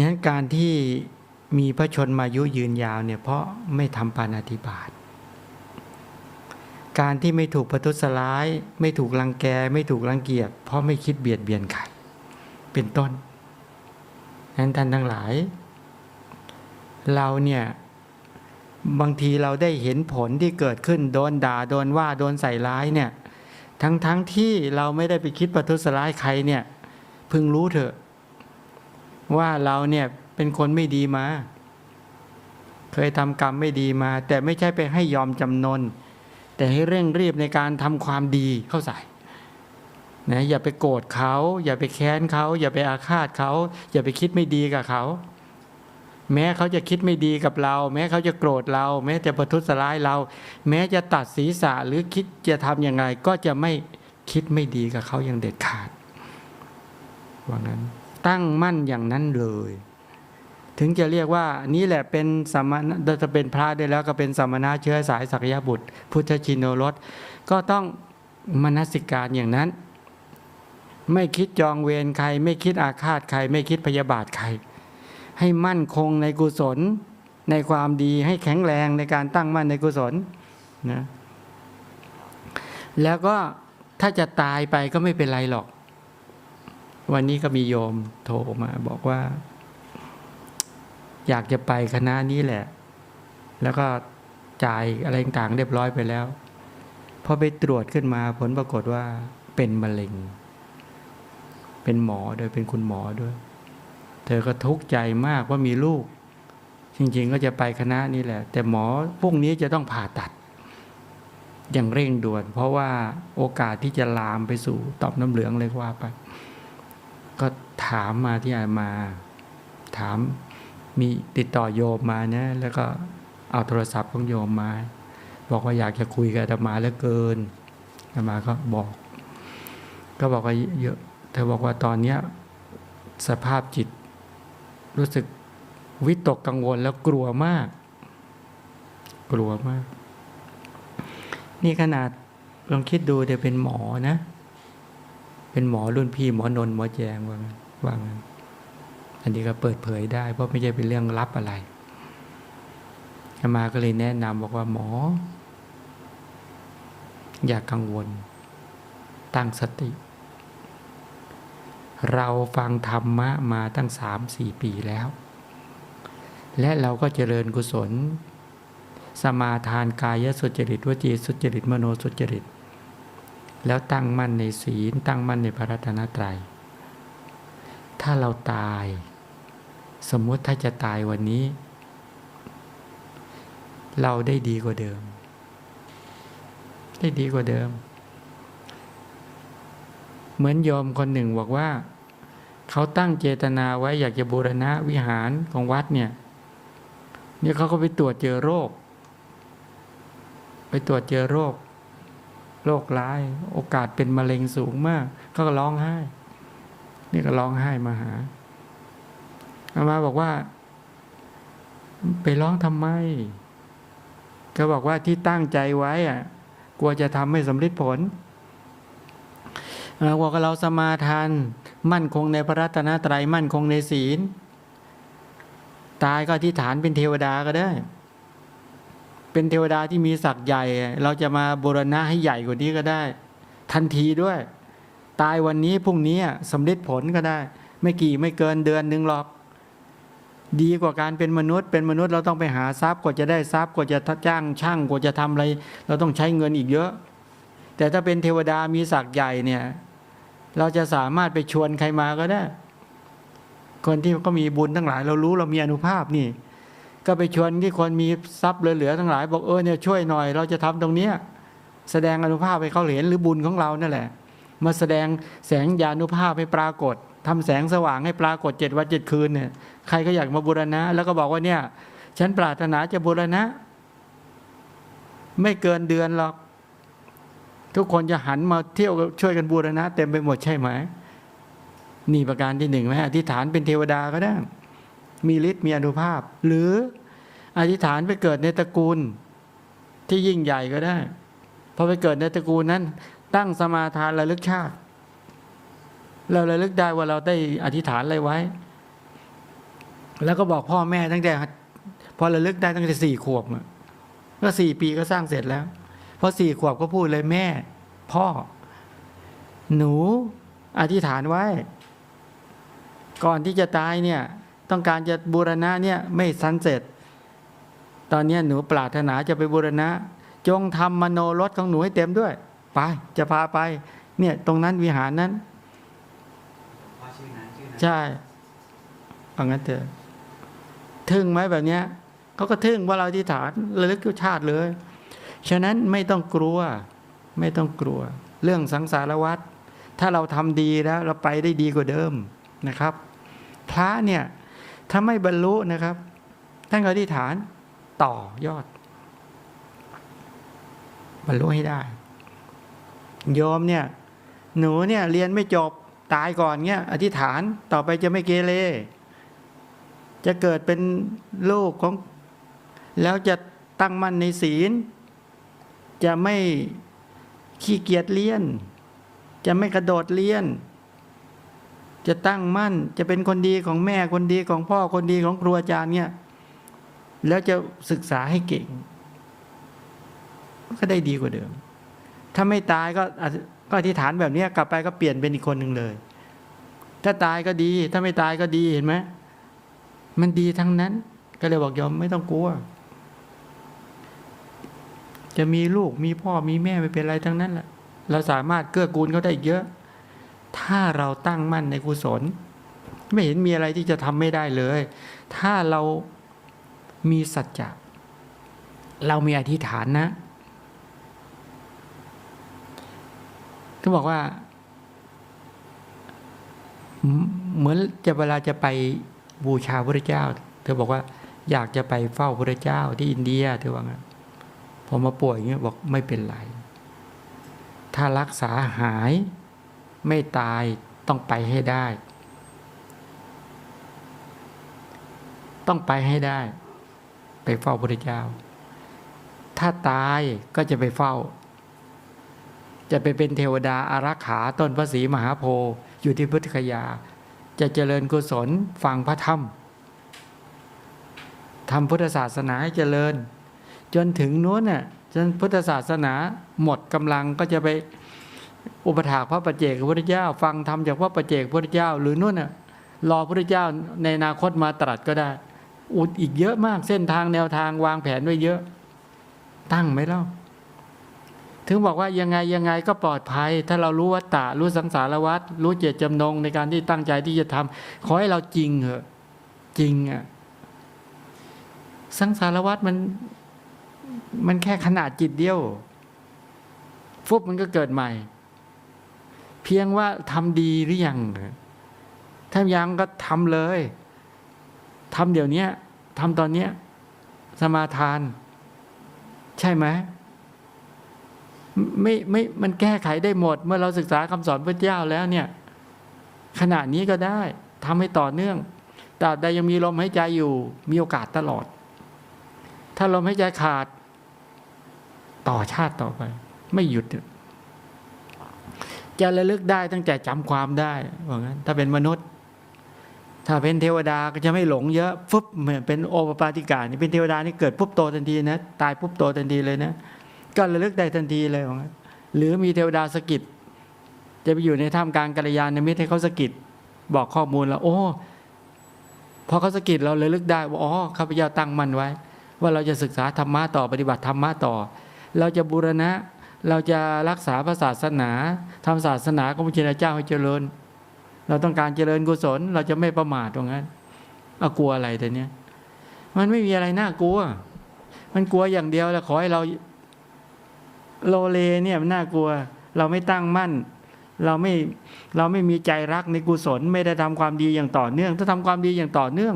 นั้นการที่มีพระชนมายุยืนยาวเนี่ยเพราะไม่ทำปานาธิบาตการที่ไม่ถูกประทุษร้าย ไม่ถูกรังแกไม่ถูกรังเกียจเพราะไม่คิดเบียดเบียนใครเป็นต้นนั้นท่านทั้งหลาย เราเนี่ยบางทีเราได้เห็นผลที่เกิดขึ้นโดนด่าโดนว่าโดนใส่ร้ายเนี่ยทั้งทั้งที่เราไม่ได้ไปคิดประทุษร้ายใครเนี่ยพึงรู้เถอะ ว่าเราเนี่ยเป็นคนไม่ดีมา เคยทำกรรมไม่ดีมา แต่ไม่ใช่ไปให้ยอมจำนน แต่ให้เร่งรีบในการทำความดีเข้าใส่นะอย่าไปโกรธเขา อย่าไปแค้นเขา อย่าไปอาฆาตเขา อย่าไปคิดไม่ดีกับเขา แม้เขาจะคิดไม่ดีกับเรา แม้เขาจะโกรธเรา แม้จะประทุษร้ายเรา แม้จะตัดศีรษะหรือคิดจะทำยังไงก็จะไม่คิดไม่ดีกับเขาอย่างเด็ดขาดว่างั้น ตั้งมั่นอย่างนั้นเลย ถึงจะเรียกว่านี่แหละเป็นสมณะจะเป็นพระได้แล้วก็เป็นสมณะเชื้อสายสักยบุตร พุทธชินโนรสก็ต้องมนสิการอย่างนั้น ไม่คิดจองเวรใคร ไม่คิดอาฆาตใคร ไม่คิดพยาบาทใคร ให้มั่นคงในกุศลในความดีให้แข็งแรงในการตั้งมั่นในกุศลนะแล้วก็ถ้าจะตายไปก็ไม่เป็นไรหรอก วันนี้ก็มีโยมโทรมาบอกว่า อยากจะไปคณะนี้แหละ แล้วก็จ่ายอะไรต่างๆเรียบร้อยไปแล้วพอไปตรวจขึ้นมาผลปรากฏว่าเป็นมะเร็ง เป็นหมอโดยเป็นคุณหมอด้วย เธอก็ทุกข์ใจมากว่ามีลูก จริง ๆ ก็จะไปคณะนี้แหละ แต่หมอพวกนี้จะต้องผ่าตัด อย่างเร่งด่วน เพราะว่าโอกาสที่จะลามไปสู่ต่อมน้ำเหลืองเลยว่าไป ก็ถามมาที่อามา ถามมีติดต่อโยมมานะ แล้วก็เอาโทรศัพท์ของโยมมา บอกว่าอยากจะคุยกับอามาเหลือเกินอามาก็บอก ก็บอกว่าเยอะเธอบอกว่าตอนเนี้ยสภาพจิต รู้สึกวิตกกังวลแล้วกลัวมาก กลัวมาก นี่ขนาดลองคิดดูเดี๋ยวเป็นหมอนะ เป็นหมอรุ่นพี่หมอนนหมอแจงว่างั้นว่างั้นอันนี้ก็เปิดเผยได้ เพราะไม่ใช่เป็นเรื่องลับอะไรอามาก็เลยแนะนำบอกว่าหมอ อย่ากกังวล ตั้งสติ เราฟังธรรมะมาตั้งสามสี่ปีแล้ว และเราก็เจริญกุศล สมาทานกายสุจริตวจีสุจริตมโนสุจริต แล้วตั้งมั่นในศีล ตั้งมั่นในพระรัตนตรัย ถ้าเราตาย สมมติถ้าจะตายวันนี้ เราได้ดีกว่าเดิม ได้ดีกว่าเดิม เหมือนโยมคนหนึ่งบอกว่า เขาตั้งเจตนาไว้อยากจะบูรณะวิหารของวัดเนี่ยเนี่ยเขาก็ไปตรวจเจอโรค ไปตรวจเจอโรค โรคร้าย โอกาสเป็นมะเร็งสูงมากเขาก็ร้องไห้ นี่ก็ร้องไห้มาหาอามาบอกว่า ไปร้องทำไม ก็บอกว่าที่ตั้งใจไว้อะกลัวจะทำไม่สำเร็จผลเราบอกว่าเราสมาทาน มั่นคงในพระรัตนตรัยมั่นคงในศีล ตายก็อธิษฐานเป็นเทวดาก็ได้ เป็นเทวดาที่มีศักย์ใหญ่ เราจะมาบูรณะให้ใหญ่กว่านี้ก็ได้ ทันทีด้วย ตายวันนี้พรุ่งนี้สำเร็จผลก็ได้ ไม่กี่ไม่เกินเดือนหนึ่งหรอก ดีกว่าการเป็นมนุษย์ เป็นมนุษย์เราต้องไปหาทรัพย์กว่าจะได้ทรัพย์กว่าจะจ้างช่างกว่าจะทำอะไร เราต้องใช้เงินอีกเยอะ แต่ถ้าเป็นเทวดามีศักย์ใหญ่เนี่ยเราจะสามารถไปชวนใครมาก็ได้ คนที่ก็มีบุญทั้งหลาย เรารู้เรามีอนุภาพนี่ ก็ไปชวนที่คนมีทรัพย์เหลือๆทั้งหลาย บอกเออเนี่ยช่วยหน่อย เราจะทำตรงเนี้ยแสดงอนุภาพให้เขาเห็นหรือบุญของเรานั่นแหละ มาแสดงแสงยานุภาพให้ปรากฏทำแสงสว่างให้ปรากฏเจ็ดวันเจ็ดคืนเนี่ยใครก็อยากมาบูรณะ แล้วก็บอกว่าเนี่ย ฉันปรารถนาจะบูรณะ ไม่เกินเดือนหรอก ทุกคนจะหันมาเที่ยวช่วยกันบูรณะ เต็มไปหมดใช่ไหมนี่ประการที่หนึ่งไหมอธิษฐานเป็นเทวดาก็ได้ มีฤทธิ์มีอนุภาพ หรืออธิษฐานไปเกิดในตระกูลที่ยิ่งใหญ่ก็ได้พอไปเกิดในตระกูลนั้น ตั้งสมาทานระลึกชาติ เราระลึกได้ว่าเราได้อธิษฐานอะไรไว้ แล้วก็บอกพ่อแม่ตั้งแต่พอระลึกได้ตั้งแต่สี่ขวบก็สี่ปีก็สร้างเสร็จแล้วพอสี่ขวบก็พูดเลยแม่ พ่อ หนูอธิษฐานไว้ ก่อนที่จะตายเนี่ย ต้องการจะบูรณะเนี่ยไม่สันเสร็จ ตอนเนี้ยหนูปรารถนาจะไปบูรณะ จงทำมโนรถของหนูให้เต็มด้วย ไปจะพาไป เนี่ยตรงนั้นวิหารนั้นพ่อชื่อนั้นชื่อนั้น ใช่เอางั้นเถอะทึ่งไหมแบบเนี้ยเขาก็ทึ่งว่าเราที่ฐานระลึกชาติเลย ฉะนั้นไม่ต้องกลัว ไม่ต้องกลัว เรื่องสังสารวัฏถ้าเราทำดีแล้วเราไปได้ดีกว่าเดิมนะครับ พระเนี่ย ถ้าไม่บรรลุนะครับ ท่านก็อธิษฐานต่อยอด บรรลุให้ได้ โยมเนี่ย หนูเนี่ยเรียนไม่จบตายก่อนเนี่ยอธิษฐานต่อไปจะไม่เกเรจะเกิดเป็นลูกของ แล้วจะตั้งมั่นในศีล จะไม่ขี้เกียจเลี้ยน จะไม่กระโดดเลี้ยน จะตั้งมั่น จะเป็นคนดีของแม่คนดีของพ่อคนดีของครูอาจารย์เนี่ยแล้วจะศึกษาให้เก่ง ก็ได้ดีกว่าเดิม ถ้าไม่ตายก็ก็อธิษฐานแบบนี้กลับไปก็เปลี่ยนเป็นอีกคนหนึ่งเลย ถ้าตายก็ดี ถ้าไม่ตายก็ดีเห็นไหมมันดีทั้งนั้น ก็เลยบอกยอมไม่ต้องกลัว จะมีลูกมีพ่อมีแม่ไม่เป็นไรทั้งนั้นแหละเราสามารถเกื้อกูลเขาได้เยอะ ถ้าเราตั้งมั่นในกุศล ไม่เห็นมีอะไรที่จะทำไม่ได้เลย ถ้าเรามีสัจจะเรามีอธิษฐานนะเขาบอกว่า เหมือนจะเวลาจะไปบูชาพระเจ้า เธอบอกว่าอยากจะไปเฝ้าพระเจ้าที่อินเดียเธอว่างั้นพอมาป่วยอย่างเงี้ยบอกไม่เป็นไร ถ้ารักษาหาย ไม่ตายต้องไปให้ได้ ต้องไปให้ได้ ไปเฝ้าพระเจ้า ถ้าตายก็จะไปเฝ้า จะไปเป็นเทวดาอารักขาต้นพระศรีมหาโพธิ์อยู่ที่พุทธคยา จะเจริญกุศลฟังพระธรรมทำพุทธศาสนาให้เจริญ จนถึงนู้นน่ะจนพุทธศาสนาหมดกำลังก็จะไป อุปถากพระประเจกพระพุทธเจ้า ฟังธรรมจากพระประเจกพระพุทธเจ้า หรือนู่นน่ะรอพระพุทธเจ้าในอนาคตมาตรัสก็ได้ อุดอีกเยอะมากเส้นทางแนวทางวางแผนไว้เยอะ ตั้งไหมเล่าถึงบอกว่ายังไงยังไงก็ปลอดภัย ถ้าเรารู้วัตตะรู้สังสารวัฏรู้เจตจำนงในการที่ตั้งใจที่จะทำขอให้เราจริงเหอะจริงอะสังสารวัฏมัน มันแค่ขนาดจิตเดียว ฟุบมันก็เกิดใหม่ เพียงว่าทำดีหรือยังถ้ายังก็ทำเลยทำเดี๋ยวนี้ทำตอนเนี้ยสมาทาน ใช่ไหมไม่ไม่มันแก้ไขได้หมด เมื่อเราศึกษาคำสอนพระเจ้าแล้วเนี่ย ขณะนี้ก็ได้ทำให้ต่อเนื่องตราบใดยังมีลมหายใจอยู่ มีโอกาสตลอด ถ้าลมหายใจขาด ต่อชาติต่อไป ไม่หยุด จะระลึกได้ตั้งแต่จำความได้ว่างั้น ถ้าเป็นมนุษย์ ถ้าเป็นเทวดาก็จะไม่หลงเยอะฟึบเหมือนเป็นโอปปาติกานี่เป็นเทวดานี่เกิดปุ๊บโตทันทีนะตายปุ๊บโตทันทีเลยนะ ก็ระลึกได้ทันทีเลยว่างั้น หรือมีเทวดาสกิดจะไปอยู่ในท่ามกลางกัลยาณมิตรให้เขาสกิดบอกข้อมูลแล้วโอ้พอเขาสกิดเราเลยลึกได้ว่าอ๋อข้าพเจ้าตั้งมั่นไว้ ว่าเราจะศึกษาธรรมะต่อปฏิบัติธรรมะต่อ เราจะบูรณะ เราจะรักษาพระศาสนาทำศาสนาของพระเจ้าเจ้าให้เจริญ เราต้องการเจริญกุศล เราจะไม่ประมาทตรงนั้นเอากลัวอะไรแต่เนี้ยมันไม่มีอะไรน่ากลัว มันกลัวอย่างเดียวแล้วขอให้เราโลเลเนี่ยมันน่ากลัว เราไม่ตั้งมั่น เราไม่เราไม่มีใจรักในกุศล ไม่ได้ทำความดีอย่างต่อเนื่อง ถ้าทำความดีอย่างต่อเนื่อง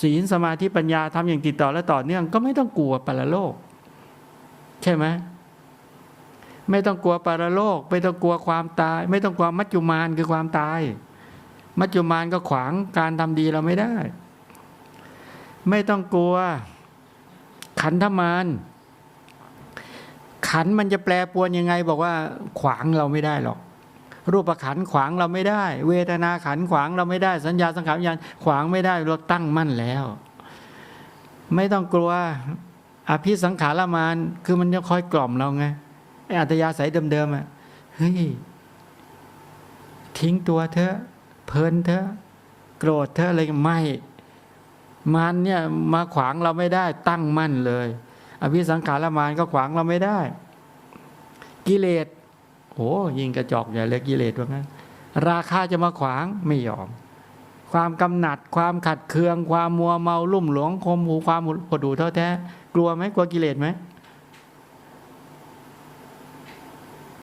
ศีลสมาธิปัญญาทำอย่างติดต่อและต่อเนื่อง ก็ไม่ต้องกลัวปรโลก ใช่ไหม ไม่ต้องกลัวปรโลก ไม่ต้องกลัวความตาย ไม่ต้องกลัวมัจจุมานคือความตาย มัจจุมานก็ขวางการทำดีเราไม่ได้ ไม่ต้องกลัว ขันธมารขันมันจะแปรปวนยังไง บอกว่าขวางเราไม่ได้หรอก รูปขันขวางเราไม่ได้ เวทนาขันขวางเราไม่ได้ สัญญาสังขารวิญญาณขวางไม่ได้เราตั้งมั่นแล้ว ไม่ต้องกลัวอภิสังขารมานคือมันจะคอยกล่อมเราไง อ้อัตยาศัยเดิมๆอะเฮ้ยทิ้งตัวเถอเพลินเถอโกรธเถออะไรไม่มันเนี่ยมาขวางเราไม่ได้ตั้งมั่นเลย อภิสังขารมานก็ขวางเราไม่ได้ กิเลสโอ้ยิงกระจอกใหญ่เลยกิเลสว่างั้น ราคาจะมาขวางไม่ยอม ความกำหนัดความขัดเคือง ความมัวเมาลุ่มหลงคมหูความหดหู่ท้อแท้ กลัวไหมกลัวกิเลสไหม